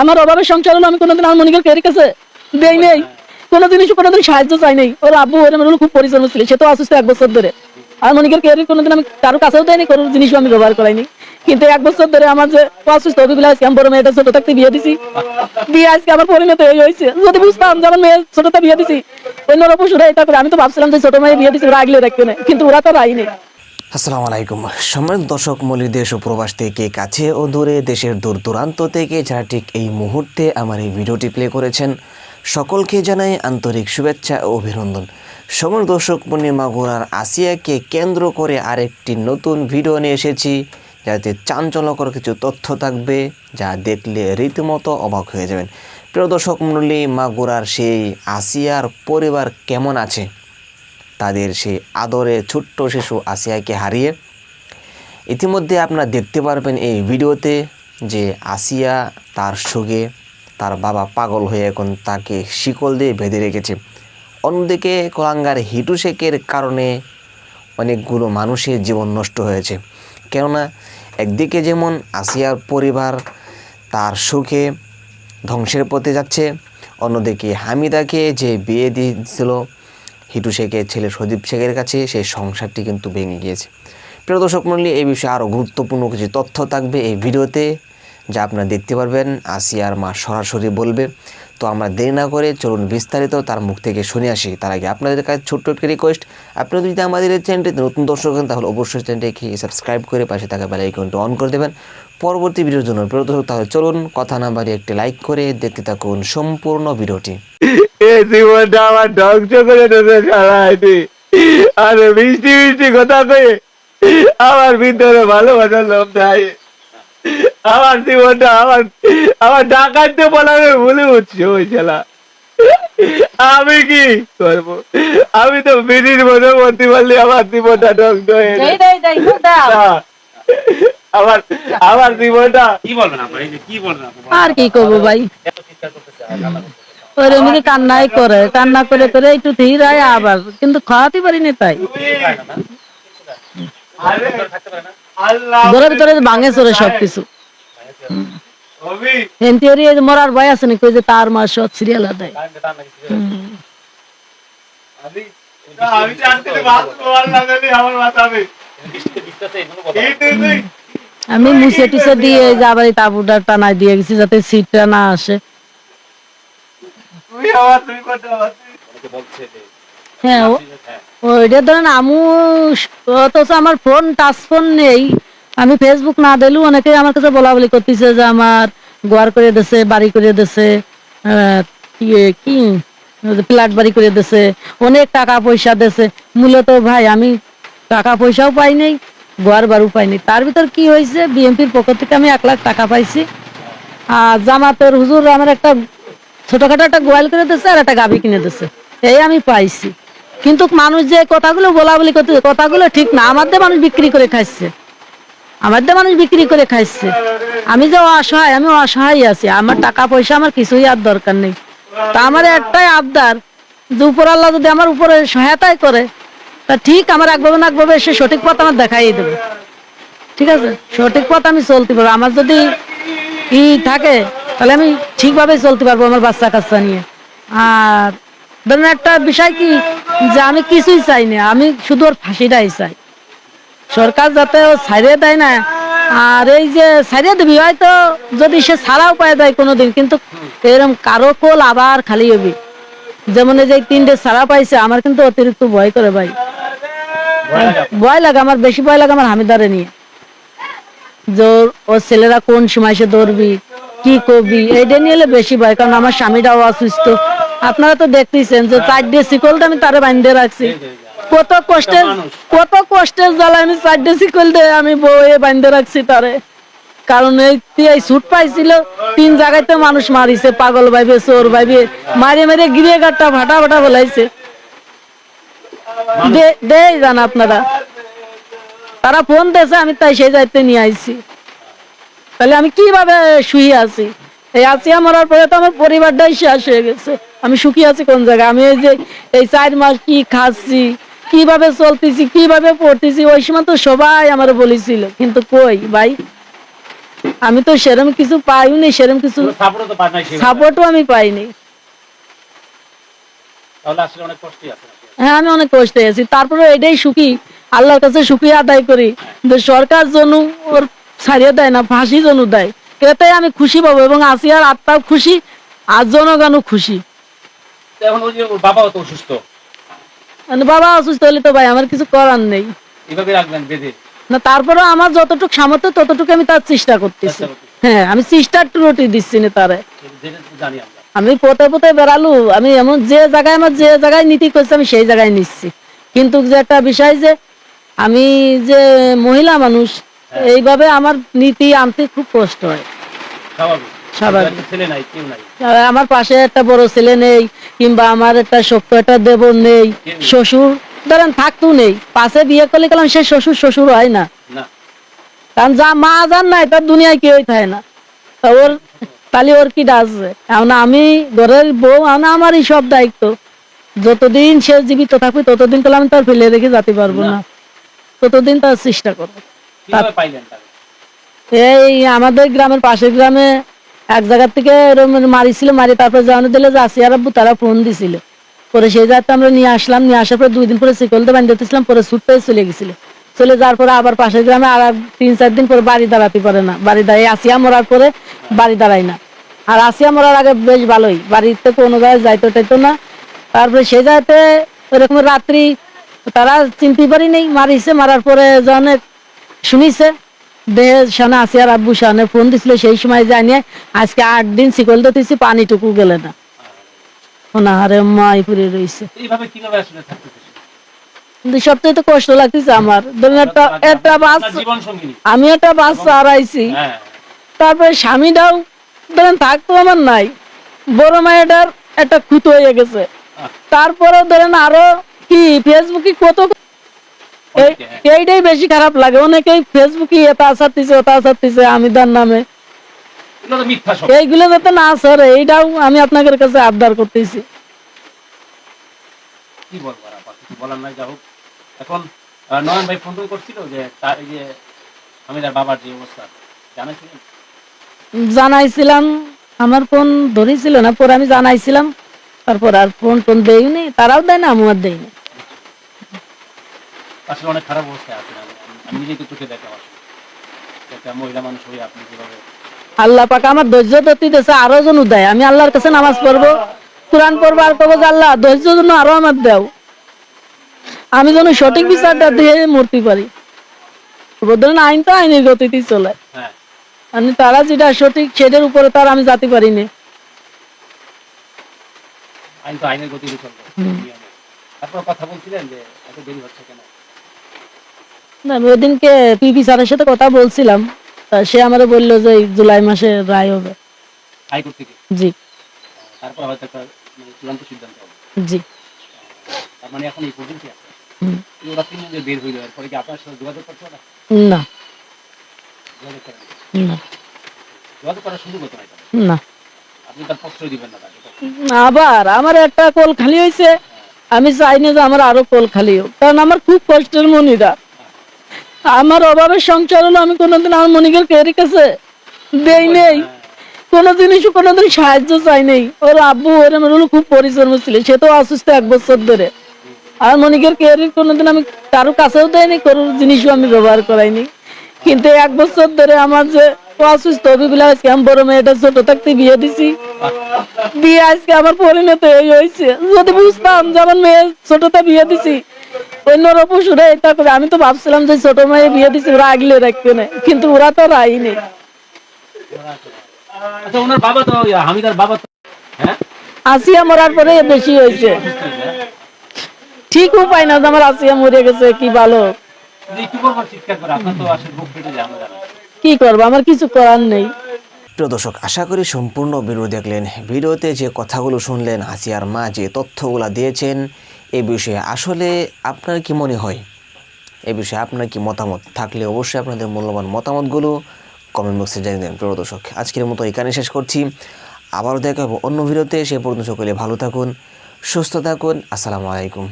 আমার অভাবের সংসার হলো আমি কোনোদিন আমার মনিকের কেয়ারের কাছে দেই নেই। কোনো জিনিস কোনোদিন সাহায্য চাই নাই। ওর আব্বু ওর আমার খুব পরিশ্রম ছিল সে তো অসুস্থ এক বছর ধরে। আর মনিকের কেয়ারের কোনোদিন আমি কারও কাছেও দেয়নি কোনো জিনিসও আমি ব্যবহার করাইনি। কিন্তু এক বছর ধরে আমার যে অসুস্থ ওগুলো আজকে আমি বড় মেয়েটা ছোট থাকতে বিয়ে দিছি। বিয়ে আজকে আমার পরিণত এই হয়েছে। যদি বুঝতাম যে আমার মেয়ে ছোটতে বিয়ে দিছি, ওই নরপশুরা এটা করে আমি তো ভাবছিলাম যে ছোট মেয়ে বিয়ে দিছি, ওরা আগলে রাখবে না। কিন্তু ওরা তো রাইনি আসসালামু আলাইকুম। সম্মানিত দর্শক মলি দেশ ও প্রবাস থেকে কাছে ও দূরে দেশের দূর দূরান্ত থেকে যারা ঠিক এই মুহূর্তে আমার এই ভিডিওটি প্লে করেছেন, সকলকে জানাই আন্তরিক শুভেচ্ছা ও অভিনন্দন। সমর দর্শক মনি মাগুরার আসিয়াকে কেন্দ্র করে আরেকটি নতুন ভিডিও নিয়ে এসেছি, যাতে চাঞ্চল্যকর কিছু তথ্য থাকবে যা দেখলে রীতিমতো অবাক হয়ে যাবেন। প্রিয় দর্শক মণ্ডলী মাগুরার সেই আসিয়ার পরিবার কেমন আছে? তাদের সেই আদরে ছোট্ট শিশু আসিয়াকে হারিয়ে ইতিমধ্যে আপনারা দেখতে পারবেন এই ভিডিওতে যে আসিয়া তার সুগে তার বাবা পাগল হয়ে এখন তাকে শিকল দিয়ে বেঁধে রেখেছে। অন্যদিকে কলাঙ্গার হিটু শেখের কারণে অনেকগুলো মানুষের জীবন নষ্ট হয়েছে। কেননা একদিকে যেমন আসিয়ার পরিবার তার সুখে ধ্বংসের পথে যাচ্ছে, অন্যদিকে হামিদাকে যে বিয়ে দিয়েছিল হিটু শেখের ছেলে সদীপ শেখের কাছে সেই সংসারটি কিন্তু ভেঙে গিয়েছে। প্রিয় দর্শক মণ্ডলী এই বিষয়ে আরও গুরুত্বপূর্ণ কিছু তথ্য থাকবে এই ভিডিওতে, যা আপনারা দেখতে পারবেন। আসিয়ার মা সরাসরি বলবে তো আমরা দেরি না করে চলুন বিস্তারিত তার মুখ থেকে শুনে আসি। তার আগে আপনাদের কাছে ছোট্ট একটি রিকোয়েস্ট আপনারা যদি আমাদের এই চ্যানেলটিতে নতুন দর্শক হন, তাহলে অবশ্যই চ্যানেলটিকে সাবস্ক্রাইব করে পাশে থাকা বেল আইকনটি অন করে দেবেন। পরবর্তী ভিডিওর জন্য প্রিয় দর্শক তাহলে চলুন কথা না বাড়িয়ে একটি লাইক করে দেখতে থাকুন সম্পূর্ণ ভিডিওটি। এ জীবনটা আমার ধ্বংস করে আরে মিষ্টি মিষ্টি কথা কয়ে আমার ভিতরে ভালোবাসার লোভ নাই। আমার জীবনটা আমার আমার ডাকাইতে বলারে ভুলে উঠছে ওই ছেলা। আমি কি করব? আমি তো বিড়ির পারলে আমার জীবনটা হয়ে আমার আমার জীবনটা কি বলবেন আপনার? কি বলবেন আর কি করব ভাই? ওর এমনি কান্নাই করে কান্না করে করে একটু ধীরায় আবার কিন্তু খাওয়াতে পারিনি তাই। আরে আল্লাহ ঘরের ভিতরে ভাঙে চলে সবকিছু। যে মরার ভয় আছে নাকি? যে তার মাস সব সিরিয়াল দেয়। আমি মুছে টুছে দিয়ে এই যে। আবার এই তাবুটা টানাই দিয়ে গেছি যাতে সিটটা না আসে। তুই হ্যাঁ ওইটা ধরেন আমু অথচ আমার ফোন টাচ ফোন নেই। আমি ফেসবুক না দিলেও অনেকে আমার কাছে বলা বলি করতেছে যে আমার গোয়ার করে দিছে বাড়ি করে দিছে আহ, কি? ফ্ল্যাট বাড়ি করে দিছে অনেক টাকা পয়সা দিছে। মূলত ভাই আমি টাকা পয়সাও পাই নাই গোয়ার বাড়িও পাইনি তার ভিতর কি হয়েছে বিএনপির পক্ষ থেকে আমি এক লাখ টাকা পাইছি। আর জামাতের হুজুর আমার একটা ছোটখাটো একটা গোয়াল করে দিচ্ছে আর একটা গাভি কিনে দিচ্ছে এই আমি পাইছি। কিন্তু মানুষ যে কথাগুলো বলা বলি করতে কথাগুলো ঠিক না। আমাদের মানুষ বিক্রি করে খাচ্ছে আমাদের মানুষ বিক্রি করে খাইছে। আমি যে অসহায়, আমি অসহায় আছি। আমার টাকা পয়সা, আমার কিছুই আর দরকার নেই। তা আমার একটাই আবদার যে উপর আল্লাহ যদি আমার উপরে সহায়তাই করে, তা ঠিক আমার একভাবে না একভাবে সে সঠিক পথ আমার দেখাই দেবে। ঠিক আছে? সঠিক পথ আমি চলতে পারব। আমার যদি ই থাকে, তাহলে আমি ঠিকভাবে চলতে পারব আমার বাচ্চা কাচ্চা নিয়ে। আর ধরুন একটা বিষয় কি, যে আমি কিছুই চাই না। আমি শুধু ওর ফাঁসিটাই চাই। সরকার যাতে ও ছাড়িয়ে দেয় না। আর এই যে ছাড়িয়ে দিবি হয়তো যদি সে ছাড়াও পায় দেয় কোনোদিন কিন্তু এরকম কারও কোল আবার খালি হবি। যেমন এই যে তিনটে ছাড়া পাইছে আমার কিন্তু অতিরিক্ত ভয় করে ভাই। ভয় লাগে? আমার বেশি ভয় লাগে আমার হামিদারে নিয়ে। যে ওর ছেলেরা কোন সময় সে ধরবি কি করবি এইটা নিয়ে বেশি ভয় কারণ আমার স্বামীটাও অসুস্থ। আপনারা তো দেখতেছেন যে চার দিয়ে শিকলটা আমি তারে বাঁধতে রাখছি। কত কষ্টের কত কষ্টের জ্বালা আমি চার দিয়ে শিকল দিয়ে আমি বাঁধতে রাখছি তারে। কারণ এই পাইছিল তিন জায়গায় তো মানুষ মারিছে পাগল ভাইবে চোর ভাইবে মারে মারে গিরে গাটটা ভাটা ভাটা বলাইছে। দেই জান আপনারা। তারা ফোন দিয়েছে আমি তাই সেই দায়িত্বে নিয়ে আইছি। তাহলে আমি কীভাবে শুয়ে আছি? এই আসিয়া মরার পরে তো আমার পরিবারটাই শেষ হয়ে গেছে। আমি সুখী আছি কোন জায়গায়? আমি এই যে এই চার মাস কি খাচ্ছি কীভাবে চলতেছি কীভাবে পড়তেছি ওই সময় তো সবাই আমার বলেছিল। কিন্তু কই ভাই? আমি তো সেরম কিছু পাইনি সেরম কিছু সাপোর্টও আমি পাইনি? হ্যাঁ আমি অনেক কষ্টে আছি। তারপরে এটাই সুখী আল্লাহর কাছে সুখী আদায় করি। যে সরকার জনু ওর ছাড়িয়ে দেয় না ফাঁসি জনু দেয় এটাই আমি খুশি পাবো এবং আসিয়ার আত্মাও খুশি আর জনগণও খুশি। এখন বাবাও তো অসুস্থ। বাবা অসুস্থ হলে তো ভাই আমার কিছু করার নেই। এভাবে রাখবেন বেঁধে? না তারপরেও আমার যতটুকু সামর্থ্য ততটুকু আমি তার চেষ্টা করতেছি। হ্যাঁ আমি চেষ্টার রুটি দিচ্ছি না তারে। আমি পথে পথে বেড়ালু আমি এমন যে জায়গায় আমার যে জায়গায় নীতি করছি আমি সেই জায়গায় নিচ্ছি। কিন্তু যে একটা বিষয় যে আমি যে মহিলা মানুষ এইভাবে আমার নীতি আনতে খুব কষ্ট হয়। স্বাভাবিক। আমার পাশে একটা বড় ছেলে নেই কিংবা আমার একটা একটা দেবর নেই শ্বশুর ধরেন থাকতেও নেই। পাশে বিয়ে করলে গেলাম সে শ্বশুর শ্বশুর হয় না। না। কারণ যা মা যান নাই তার দুনিয়ায় কেউই থাকে না। তা ওর তাহলে ওর কি ডাকছে এখন আমি ঘরের বউ এখন আমারই সব দায়িত্ব। যতদিন সে জীবিত থাকবে ততদিন তাহলে আমি তার ফেলে রেখে যেতে পারব না। ততদিন তার চেষ্টা করব। এই আমাদের গ্রামের পাশের গ্রামে এক জায়গার থেকে মারিছিল মারি তারপরে জানানো দিলে যে আসিয়ার আব্বু তারা ফোন দিছিল। পরে সেই জায়গাতে আমরা নিয়ে আসলাম, নিয়ে আসার পরে দুই দিন পরে শিকলতে বাঁধতে দিয়েছিলাম পরে ছুটতে চলে গেছিল। চলে যাওয়ার পরে আবার পাশের গ্রামে আর তিন চার দিন পরে বাড়ি দাঁড়াতে পারে না। বাড়ি দাঁড়িয়ে আসিয়া মরার পরে বাড়ি দাঁড়ায় না। আর আসিয়া মরার আগে বেশ ভালোই। বাড়িতে কোনো জায়গায় যাইতো টাইতো না। তারপরে সেই জায়গাতে ওরকম রাত্রি, তারা চিনতে পারি নেই, মারিছে, মারার পরে যখন শুনিছে। দেহে সানে আসিয়ার আব্বু সানে ফোন দিছিল সেই সময় জানিয়ে আজকে আট দিন শিকল দিতেছি পানিটুকু গেলে না। ওনাহারে মাই পুরে রয়েছে সবচেয়ে তো কষ্ট লাগতেছে আমার। ধরুন একটা একটা বাস আমি একটা বাস হারাইছি হ্যাঁ। তারপরে স্বামীটাও ধরেন থাকতো আমার নাই। বড় মায়েটার একটা খুঁত হয়ে গেছে। তারপরে ধরেন আরও কি ফেসবুকে কত। এইটাই বেশি খারাপ লাগে। অনেকেই ফেসবুকে এটা আসাতিছে ওটা আসাতিছে আমি তার নামে। এইগুলো যাতে না সরে এইটাও আমি আপনাদের কাছে আবদার করতেছি। কি বলব কিছু বলার নাই যা হোক এখন নয়ন ভাই ফোন করছিল যে তার এই যে আমিরার বাবার যে অবস্থা জানাইছিলেন? জানাইছিলাম। আমার ফোন ধরেছিল না পরে আমি জানাইছিলাম। তারপর আর ফোন টোন দেয়নি তারাও দেয় না আমার দেয়নি আসলে অনেক খারাপ অবস্থায় আছেন আমি। নিজেকে চোখে আসলে। একটা মহিলা মানুষ হয়ে আপনি যেভাবে আল্লাহ পাক আমার ধৈর্য দিয়েছে আরও জন দেয় আমি আল্লাহর কাছে নামাজ পড়ব কোরআন পড়ব আর কবো আল্লাহ ধৈর্য জন্য আরও আমার দাও। আমি যেন সঠিক বিচারটা দিয়ে মরতে পারি। বদলেন আইন তো আইনের গতিতে চলে। হ্যাঁ। আমি তারা যেটা সঠিক সেটার উপরে তার আমি যাতে পারিনি। আইন তো আইনের গতিতে চলবে। তারপর কথা বলছিলেন যে এত দেরি হচ্ছে কেন? না আমি ওইদিনকে পিপি স্যারের সাথে কথা বলছিলাম। তা সে আমারে বলল যে এই জুলাই মাসে রায় হবে। হাইকোর্ট থেকে? জি। তারপর হয়তো একটা মানে চূড়ান্ত সিদ্ধান্ত হবে। জি। তার মানে এখন এই পর্যন্তই আছে? হুম। এই ওরা তিনজন যে বের হইল এরপরে কি আপনার সাথে যোগাযোগ করতে না না। যোগাযোগ করেন। না। যোগাযোগ করার সুযোগ হতো না না। আপনি তার প্রশ্রয় দিবেন না তাকে আবার আমার একটা কোল খালি হয়েছে আমি চাই না যে আমার আরও কোল খালি হোক। কারণ আমার খুব কষ্টের মনিরা। আমার অভাবের সংসার হলো আমি কোনোদিন আমার মনিকের কেরি কাছে দেই নেই। কোনো জিনিসও কোনোদিন সাহায্য চাই নেই। ওর আব্বু, ওর আমার হলো খুব পরিশ্রম ছিল, সে তো অসুস্থ এক বছর ধরে। আর মনিকের কেয়ারির কোনোদিন আমি কারও কাছেও দেয়নি কোনো জিনিসও আমি ব্যবহার করাইনি। কিন্তু এক বছর ধরে আমার যে অসুস্থ অভিগুলা আজকে আমি বড় মেয়েটা ছোট থাকতে বিয়ে দিছি। বিয়ে আজকে আমার পরিণত এই হয়েছে। যদি বুঝতাম যেমন মেয়ে ছোটতে বিয়ে দিছি অন্য পশুরা এটা করে আমি তো ভাবছিলাম যে ছোট মেয়ে বিয়ে ওরা আগলে রাখবে না কিন্তু ওরা তো রাইনি আচ্ছা ওনার বাবা তো হামিদার বাবা হ্যাঁ? আসিয়া মরার পরে বেশি হয়েছে। ঠিক উপায় না আমার আসিয়া মরে গেছে কি ভালো। জানি। কি করব আমার কিছু করার নেই। প্রিয় দর্শক, আশা করি সম্পূর্ণ ভিডিও দেখলেন। ভিডিওতে যে কথাগুলো শুনলেন, হাসিয়ার মা যে তথ্যগুলো দিয়েছেন, এ বিষয়ে আসলে আপনার কি মনে হয়? এ বিষয়ে আপনার কি মতামত? থাকলে অবশ্যই আপনাদের মূল্যবান মতামতগুলো কমেন্ট বক্সে জানিয়ে দেন প্রিয় দর্শক। আজকের মতো এখানে শেষ করছি। আবারও দেখা অন্য ভিডিওতে সে পর্যন্ত সকলে ভালো থাকুন, সুস্থ থাকুন। আসসালামু আলাইকুম।